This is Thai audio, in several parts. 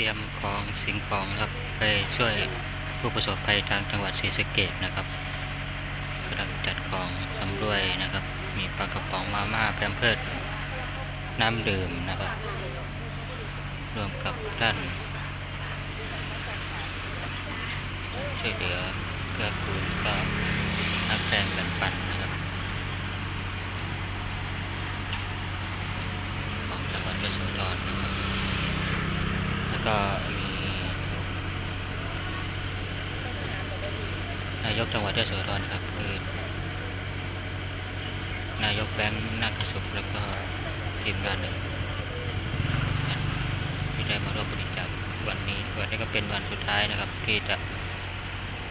รียมของสิ่งของครับไปช่วยผู้ประสบภัยทางจังหวัดศรีสะเกษนะครับกำลังจัดของสำรวยนะครับ มีปลากระป๋องมาม่าแพมเพิร์ดน้ำดื่มนะครับรวมกับท่านช่วยเหลือเกื้อกูลก็นักแรงแบ่งปันนะครับของจังหวัดยโสธรนะครับ ก็นายกจังหวัดยโสธรครับคือนายกแบงค์นาคสุขแล้วก็ทีมงานหนึ่งที่ได้มาร่วมบริจาควันนี้ วันนี้ก็เป็นวันสุดท้ายนะครับ ที่จะ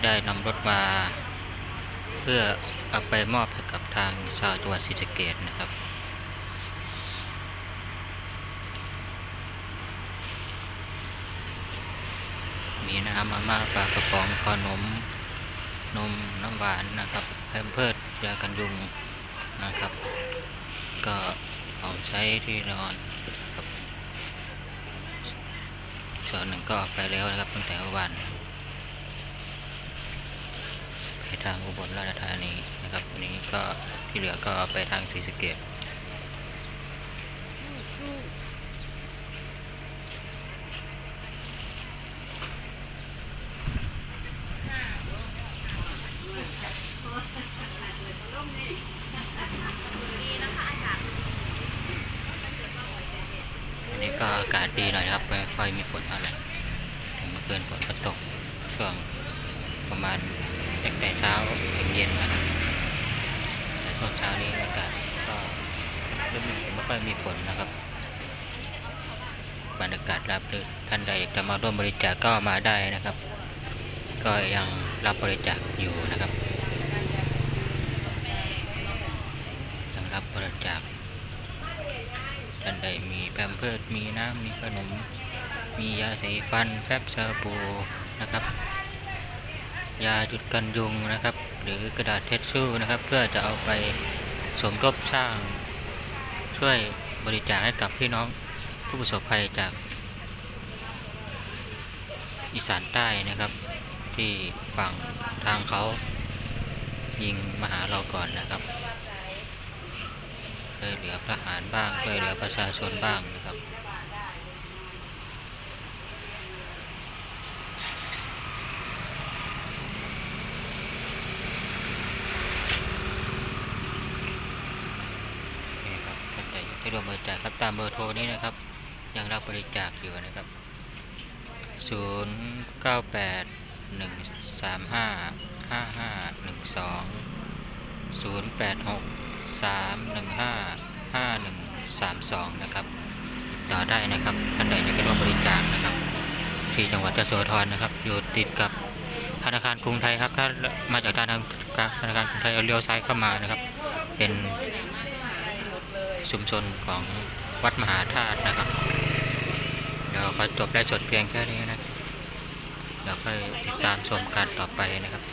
ได้นำรถมา เพื่อเอาไปมอบให้กับทางชาวจังหวัดศรีสะเกษนะครับ มีน้ำมาม่าปลากระป๋องขนมนมน้ำหวานนะครับแพมเพิร์ดยากันยุงนะครับ ก็ของใช้ที่นอนครับส่วนหนึ่งก็ออกไปแล้วนะครับตั้งแต่วานไปทางอุบลราชธานีนะครับวันนี้ก็ที่เหลือก็ไปทางศรีสะเกษันนี้ก็อากาศดีหน่อยนะครับไม่ค่อยมีฝนเท่าไหร่ถึงเมื่อคืนฝนก็ตกช่วงประมาณตั้งแต่เช้าถึงเย็นนะครับแต่ช่วงเช้านี้อากาศก็เริ่มไม่ค่อยมีฝนนะครับบรรยากาศรับรื่นท่านใดจะมาร่วมบริจาคก็มาได้นะครับ ก็ยังรับบริจาคอยู่นะครับยังรับบริจาค ท่าน มีแพมเพิร์ดมีน้ำมีขนม มียาสีฟันแฟบซาบูนะครับ ยาหยุดกันยุงนะครับ หรือกระดาษเทชชู่นะครับ เพื่อจะเอาไปสมทบสร้าง ช่วยบริจาคให้กับพี่น้องผู้ประสบภัยจาก อีสานใต้นะครับ ที่ฝั่งทางเขายิงมาหาเราก่อนนะครับ ช่วยเหลือทหารบ้างช่วยเหลือประชาชนบ้างนะครับ นี่ครับท่านใดอยากให้ร่วมบริจาคครับตามเบอร์โทรนี้นะครับ ยังรับบริจาคอยู่นะครับ 0 9 8 1 3155132 นะครับ ต่อได้นะครับท่านใดอยากจะร่วมบริจาคนะครับ ที่จังหวัดยโสธรนะครับ อยู่ติดกับธนาคารกรุงไทยครับ ถ้ามาจากทางธนาคารกรุงไทยเอาเลี้ยวซ้ายเข้ามานะครับ เป็นชุมชนของวัดมหาธาตุนะครับ เดี๋ยวขอจบได้สดเพียงแค่นี้นะเดี๋ยวค่อยติดตามชมการต่อไปนะครับ